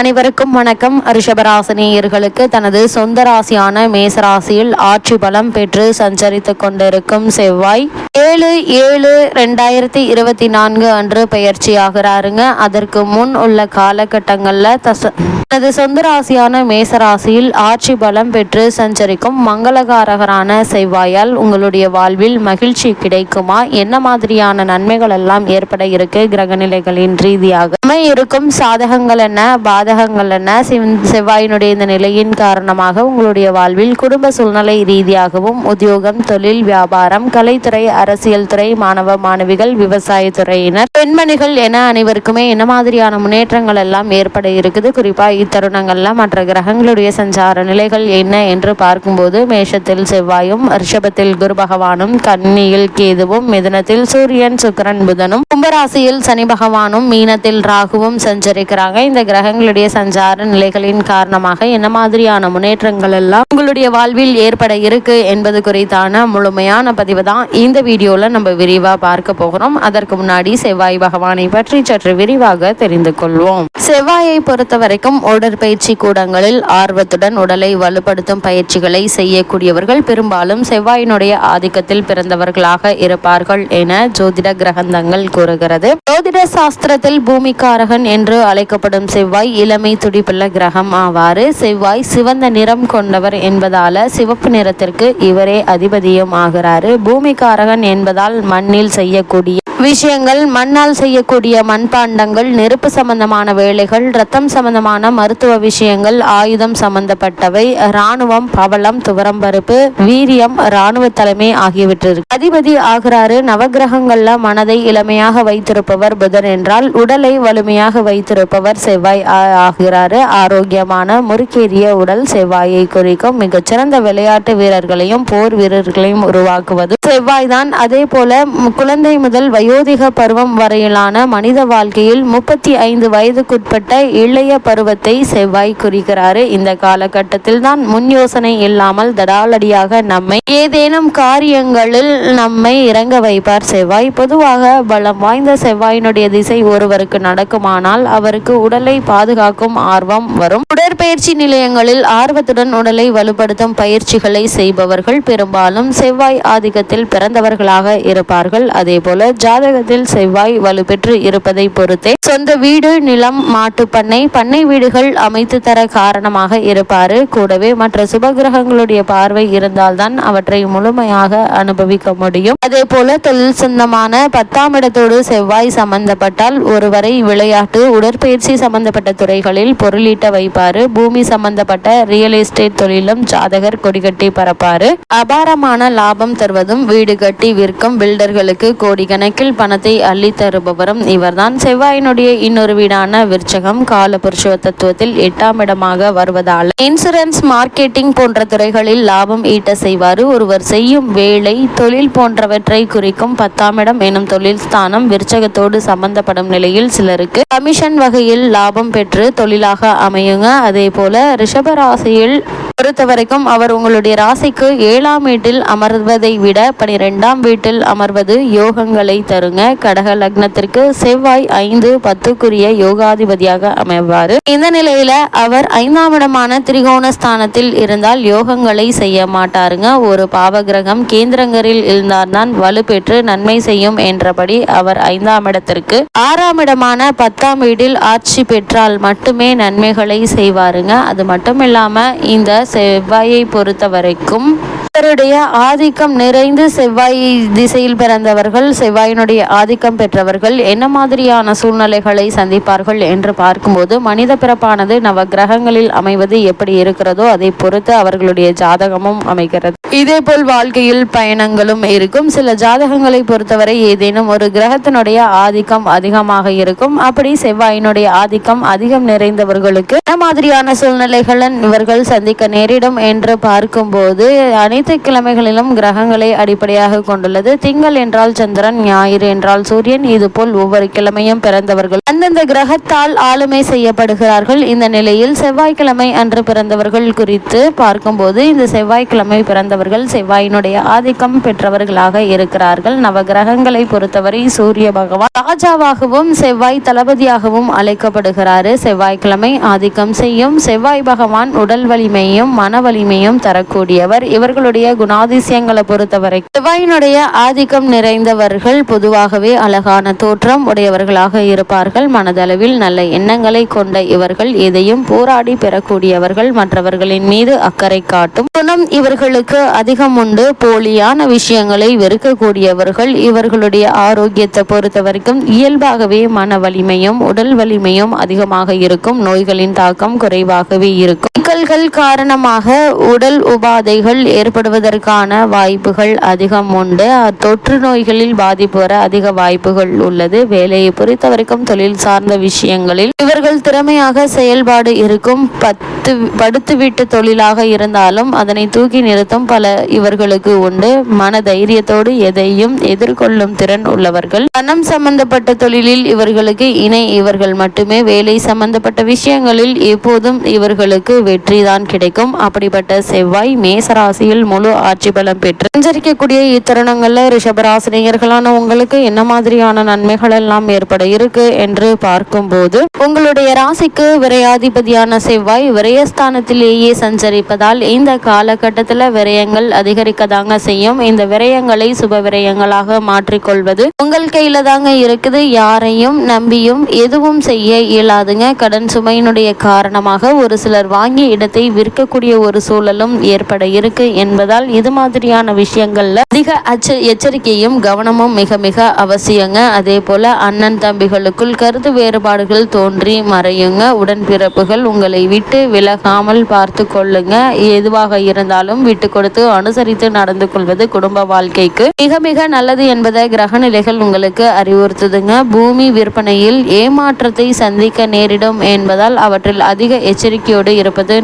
அனைவருக்கும் வணக்கம். ரிஷபராசினியர்களுக்கு தனது சொந்த ராசியான மேசராசியில் ஆட்சி பலம் பெற்று சஞ்சரித்து கொண்டிருக்கும் செவ்வாய். ஏழு ஏழு ரெண்டாயிரத்தி இருபத்தி நான்கு அன்று பயிற்சியாகிறாருங்க அதற்கு முன் உள்ள காலகட்டங்களில் தச தனது சொந்த ராசியான மேசராசியில் ஆட்சி பலம் பெற்று சஞ்சரிக்கும் மங்களகாரகரான செவ்வாயால் உங்களுடைய வாழ்வில் மகிழ்ச்சி கிடைக்குமா? என்ன மாதிரியான நன்மைகள் எல்லாம் ஏற்பட இருக்கு? கிரகநிலைகளின் ரீதியாக. இருக்கும் சாதகங்கள் என்ன? பாத என்ன செவ்வாயினுடைய இந்த நிலையின் காரணமாக உங்களுடைய வாழ்வில் குடும்ப சூழ்நிலை ரீதியாகவும் உத்தியோகம் தொழில் வியாபாரம் கலைத்துறை அரசியல் துறை மாணவ மாணவிகள் விவசாயத்துறையினர் பெண்மணிகள் என அனைவருக்குமே என்ன மாதிரியான முன்னேற்றங்கள் எல்லாம் ஏற்பட இருக்குது? குறிப்பா இத்தருணங்கள்ல மற்ற கிரகங்களுடைய சஞ்சார நிலைகள் என்ன என்று பார்க்கும்போது மேஷத்தில் செவ்வாயும் ரிஷபத்தில் குரு பகவானும் கன்னியில் கேதுவும் மிதனத்தில் சூரியன் சுக்கரன் புதனும் கும்பராசியில் சனி பகவானும் மீனத்தில் ராகுவும் சஞ்சரிக்கிறாங்க. இந்த கிரகங்களுடைய சஞ்சார நிலைகளின் காரணமாக என்ன மாதிரியான முன்னேற்றங்கள் எல்லாம் உங்களுடைய வாழ்வில் ஏற்பட இருக்கு என்பது குறித்தான முழுமையான பதிவு தான் இந்த வீடியோவில் நம்ம விரிவாக பார்க்க போகிறோம். அதற்கு முன்னாடி செவ்வாய் பகவானை பற்றி சற்று விரிவாக தெரிந்து கொள்வோம். செவ்வாயை பொறுத்த வரைக்கும் உடற்பயிற்சி கூடங்களில் ஆர்வத்துடன் உடலை வலுப்படுத்தும் பயிற்சிகளை செய்யக்கூடியவர்கள் பெரும்பாலும் செவ்வாயினுடைய ஆதிக்கத்தில் பிறந்தவர்களாக இருப்பார்கள் என ஜோதிட கிரகந்தங்கள் கூறுகிறது. ஜோதிட சாஸ்திரத்தில் பூமிக்காரகன் என்று அழைக்கப்படும் செவ்வாய் இளமை துடிப்புள்ள கிரகம் ஆவாறு. செவ்வாய் சிவந்த நிறம் கொண்டவர் என்பதால சிவப்பு நிறத்திற்கு இவரே அதிபதியும் ஆகிறாரு. பூமிக்காரகன் என்பதால் மண்ணில் செய்யக்கூடிய விஷயங்கள் மண்ணால் செய்யக்கூடிய மண்பாண்டங்கள் நெருப்பு சம்பந்தமான வேலைகள் ரத்தம் சம்பந்தமான மருத்துவ விஷயங்கள் ஆயுதம் சம்பந்தப்பட்டவை இராணுவம் பவளம் துவரம்பருப்பு வீரியம் இராணுவ தலைமை ஆகியவற்றிற்கு அதிபதி ஆகிறாரு. நவகிரகங்கள்ல மனதை இளமையாக வைத்திருப்பவர் புதன் என்றால் உடலை வலிமையாக வைத்திருப்பவர் செவ்வாய். ஆகிறாரு. ஆரோக்கியமான முறுக்கேறிய உடல் செவ்வாயை குறிக்கும் மிகச்சிறந்த விளையாட்டு வீரர்களையும் போர் வீரர்களையும் உருவாக்குவது. செவ்வாய் தான் அதே போல குழந்தை முதல் வயோதிக பருவம் வரையிலான மனித வாழ்க்கையில் முப்பத்தி ஐந்து வயதுக்குட்பட்ட இளைய பருவத்தை செவ்வாய் குறிக்கிறாரு. இந்த காலகட்டத்தில் தான் முன் யோசனை இல்லாமல் தடாலடியாக நம்மை ஏதேனும் காரியங்களில் நம்மை இறங்க வைப்பார் செவ்வாய். பொதுவாக பலம் வாய்ந்த செவ்வாயினுடைய திசை ஒருவருக்கு நடக்குமானால் அவருக்கு உடலை பாதுகாக்கும் ஆர்வம் வரும். உடற்பயிற்சி நிலையங்களில் ஆர்வத்துடன் உடலை வலுப்படுத்தும் பயிற்சிகளை செய்பவர்கள் பெரும்பாலும் செவ்வாய் ஆதிக்கத்தில் பிறந்தவர்களாக இருப்பார்கள். அதே போல ஜாதகத்தில் செவ்வாய் வலுப்பெற்று இருப்பதை பொறுத்தே சொந்த வீடு நிலம் மாட்டு பண்ணை பண்ணை வீடுகள் அமைத்து தர காரணமாக இருப்பாரு. கூடவே மற்ற சுபகிரகங்களுடைய பார்வை இருந்தால்தான் அவற்றை முழுமையாக அனுபவிக்க முடியும். அதே போல தொழில் சொந்தமான பத்தாம் இடத்தோடு செவ்வாய் சம்பந்தப்பட்டால் ஒருவரை விளையாட்டு உடற்பயிற்சி சம்பந்தப்பட்ட துறைகளில் பொருளீட்ட வைப்பாரு. பூமி சம்பந்தப்பட்ட ரியல் எஸ்டேட் தொழிலும் ஜாதகர் கொடிகட்டி பரப்பாரு. அபாரமான லாபம் தருவதும் வீடு கட்டி விற்கும் பில்டர்களுக்கு கோடிக்கணக்கில் பணத்தை அள்ளி தருபவரும் இவர்தான். செவ்வாயினுடைய இன்னொரு வீடான விருச்சகம் கால தத்துவத்தில் எட்டாம் இடமாக வருவதால் இன்சூரன்ஸ் மார்க்கெட்டிங் போன்ற துறைகளில் லாபம் ஈட்ட செய்வார். ஒருவர் செய்யும் வேலை தொழில் போன்றவற்றை குறிக்கும் பத்தாம் இடம் எனும் தொழில் ஸ்தானம் விருச்சகத்தோடு சம்பந்தப்படும் நிலையில் சிலருக்கு கமிஷன் வகையில் லாபம் பெற்று தொழிலாக அமையுங்க. அதே போல ரிஷபராசியில் பொறுத்த வரைக்கும் அவர் உங்களுடைய ராசிக்கு ஏழாம் வீட்டில் அமர்வதை விட பனிரெண்டாம் வீட்டில் அமர்வது யோகங்களை தருங்க. கடக லக்னத்திற்கு செவ்வாய் ஐந்து பத்துக்குரிய யோகாதிபதியாக அமைவார். இந்த நிலையில அவர் ஐந்தாம் இடமான திரிகோண ஸ்தானத்தில் இருந்தால் யோகங்களை செய்ய மாட்டாருங்க. ஒரு பாவகிரகம் கேந்திரங்களில் இருந்தால்தான் வலுப்பெற்று நன்மை செய்யும் என்றபடி அவர் ஐந்தாம் இடத்திற்கு. ஆறாம் இடமான பத்தாம் வீட்டில் ஆட்சி பெற்றால் மட்டுமே நன்மைகளை செய்வாருங்க. அது மட்டும் இல்லாம இந்த செவ்வாயை பொறுத்த வரைக்கும் இவருடைய ஆதிக்கம் நிறைந்து செவ்வாய் திசையில் பிறந்தவர்கள் செவ்வாயினுடைய ஆதிக்கம் பெற்றவர்கள் என்ன மாதிரியான சூழ்நிலைகளை சந்திப்பார்கள் என்று பார்க்கும்போது மனித பிறப்பானது நவ கிரகங்களில் அமைவது எப்படி இருக்கிறதோ அதை பொறுத்து அவர்களுடைய ஜாதகமும் அமைகிறது. இதே போல் வாழ்க்கையில் பயணங்களும் இருக்கும். சில ஜாதகங்களை பொறுத்தவரை ஏதேனும் ஒரு கிரகத்தினுடைய ஆதிக்கம் அதிகமாக இருக்கும். அப்படி செவ்வாயினுடைய ஆதிக்கம் அதிகம் நிறைந்தவர்களுக்கு என்ன மாதிரியான சூழ்நிலைகளை இவர்கள் சந்திக்க நேரிடும் என்று பார்க்கும்போது அனைத்து அனைத்து கிழமைகளிலும் கிரகங்களை அடிப்படையாக கொண்டுள்ளது. திங்கள் என்றால் சந்திரன் ஞாயிறு என்றால் சூரியன். இதுபோல் ஒவ்வொரு கிழமையும் பிறந்தவர்கள் அந்தந்த கிரகத்தால் ஆளுமை செய்யப்படுகிறார்கள். இந்த நிலையில் செவ்வாய்க்கிழமை அன்று பிறந்தவர்கள் குறித்து பார்க்கும்போது இந்த செவ்வாய்க்கிழமை பிறந்தவர்கள் செவ்வாயினுடைய ஆதிக்கம் பெற்றவர்களாக இருக்கிறார்கள். நவ கிரகங்களை பொறுத்தவரை சூரிய பகவான் ராஜாவாகவும் செவ்வாய் தளபதியாகவும் அழைக்கப்படுகிறாரு. செவ்வாய்க்கிழமை ஆதிக்கம் செய்யும் செவ்வாய் பகவான் உடல் வலிமையும் மன வலிமையும் தரக்கூடியவர். இவர்களுடைய குணாதிசயங்களை பொறுத்தவரை செவ்வாயினுடைய ஆதிக்கம் நிறைந்தவர்கள் பொதுவாகவே அழகான தோற்றம் உடையவர்களாக இருப்பார்கள். மனதளவில் நல்ல எண்ணங்களை கொண்ட இவர்கள் எதையும் போராடி பெறக்கூடியவர்கள். மற்றவர்களின் மீது அக்கறை காட்டும் குணம் இவர்களுக்கு அதிகம் உண்டு. போலியான விஷயங்களை வெறுக்கக்கூடியவர்கள் இவர்களுடைய ஆரோக்கியத்தை பொறுத்த வரைக்கும் இயல்பாகவே மன வலிமையும் உடல் வலிமையும் அதிகமாக இருக்கும். நோய்களின் தாக்கம் குறைவாகவே இருக்கும். சிக்கல்கள் காரணமாக உடல் உபாதைகள் ஏற்படும் ஏற்படுவதற்கான வாய்ப்புகள் அதிகம் உண்டு. தொற்று நோய்களில் பாதிப்பு வர அதிக வாய்ப்புகள் உள்ளது. வேலையை பொறுத்த வரைக்கும் தொழில் சார்ந்த விஷயங்களில் இவர்கள் திறமையாக செயல்பாடு இருக்கும் பத்து படுத்துவிட்டு தொழிலாக இருந்தாலும் அதனை தூக்கி நிறுத்தும் பல இவர்களுக்கு உண்டு. மன தைரியத்தோடு எதையும் எதிர்கொள்ளும் திறன் உள்ளவர்கள். பணம் சம்பந்தப்பட்ட தொழிலில் இவர்களுக்கு இணை இவர்கள் மட்டுமே வேலை சம்பந்தப்பட்ட விஷயங்களில் எப்போதும் இவர்களுக்கு வெற்றிதான் கிடைக்கும். அப்படிப்பட்ட செவ்வாய் மேசராசியில் முழு ஆட்சி பலம் பெற்று சஞ்சரிக்கக்கூடிய இத்தருணங்கள்ல ரிஷபராசினியர்களான உங்களுக்கு என்ன மாதிரியான நன்மைகள் எல்லாம் ஏற்பட இருக்கு என்று பார்க்கும்போது உங்களுடைய ராசிக்கு விரையாதிபதியான செவ்வாய் விரயஸ்தானத்திலேயே சஞ்சரிப்பதால் இந்த காலகட்டத்தில் விரயங்கள் அதிகரிக்க தாங்க செய்யும். இந்த விரயங்களை சுப விரயங்களாக மாற்றிக்கொள்வது உங்கள் கையில தாங்க இருக்குது. யாரையும் நம்பியும் எதுவும் செய்ய இயலாதுங்க. கடன் சுமையினுடைய காரணமாக ஒரு சிலர் வாங்கிய இடத்தை விற்கக்கூடிய ஒரு சூழலும் ஏற்பட இருக்கு என்று என்பதால் இது மாதிரியான விஷயங்கள்ல அதிக அச்ச எச்சரிக்கையும் கவனமும் மிக மிக அவசியங்க. அதே போல அண்ணன் தம்பிகளுக்குள் கருத்து வேறுபாடுகள் தோன்றி மறையுங்க. உடன்பிறப்புகள் உங்களை விட்டு விலகாமல் பார்த்து கொள்ளுங்க. எதுவாக இருந்தாலும் விட்டு கொடுத்து அனுசரித்து நடந்து கொள்வது குடும்ப வாழ்க்கைக்கு மிக மிக நல்லது என்பதை கிரக நிலைகள் உங்களுக்கு அறிவுறுத்துதுங்க. பூமி விற்பனையில் ஏமாற்றத்தை சந்திக்க நேரிடும் என்பதால் அவற்றில் அதிக எச்சரிக்கையோடு இருப்பது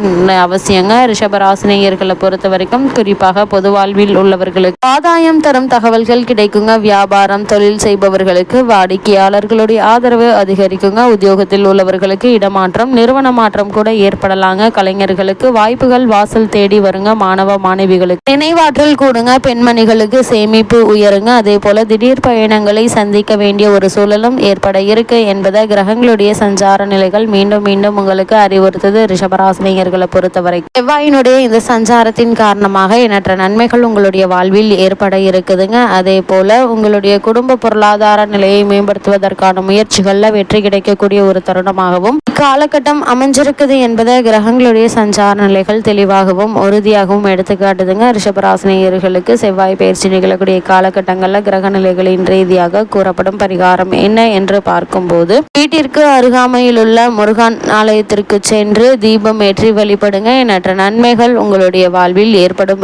அவசியங்க. ரிஷபராசினியர்களை பொறுத்த வரைக்கும் குறிப்பாக பொது வாழ்வில் உள்ளவர்களுக்கு. ஆதாயம் தரும் தகவல்கள் கிடைக்குங்க. வியாபாரம் தொழில் செய்பவர்களுக்கு வாடிக்கையாளர்களுடைய ஆதரவு அதிகரிக்குங்க. உத்தியோகத்தில் உள்ளவர்களுக்கு இடமாற்றம் நிறுவன மாற்றம் கூட ஏற்படலாங்க. கலைஞர்களுக்கு வாய்ப்புகள் வாசல் தேடி வருங்க. மாணவ மாணவிகளுக்கு நினைவாற்றல் கூடுங்க. பெண்மணிகளுக்கு சேமிப்பு உயருங்க. அதே போல திடீர் பயணங்களை சந்திக்க வேண்டிய ஒரு சூழலும் ஏற்பட இருக்கு என்பதை கிரகங்களுடைய சஞ்சார நிலைகள் மீண்டும் மீண்டும் உங்களுக்கு அறிவுறுத்தது ரிஷபராசினியர்களை பொறுத்தவரை. செவ்வாயினுடைய இந்த சஞ்சாரத்தின் காரணமாக எண்ணற்ற நன்மைகள் உங்களுடைய வாழ்வில் ஏற்பட இருக்குதுங்க. அதே போல உங்களுடைய குடும்ப பொருளாதார நிலையை மேம்படுத்துவதற்கான முயற்சிகள்ல வெற்றி கிடைக்கக்கூடிய ஒரு தருணமாகவும் இக்காலகட்டம் அமைஞ்சிருக்குது என்பதை கிரகங்களுடைய சஞ்சார நிலைகள் தெளிவாகவும் உறுதியாகவும் எடுத்துக்காட்டுதுங்க. ரிஷபராசினியர்களுக்கு செவ்வாய் பயிற்சி நிகழக்கூடிய காலகட்டங்களில் கிரக நிலைகளின் ரீதியாக கூறப்படும் பரிகாரம் என்ன என்று பார்க்கும்போது வீட்டிற்கு அருகாமையில் உள்ள முருகன் ஆலயத்திற்கு சென்று தீபம் ஏற்றி வழிபடுங்க. எண்ணற்ற நன்மைகள் உங்களுடைய வாழ்வில் ஏற்படும்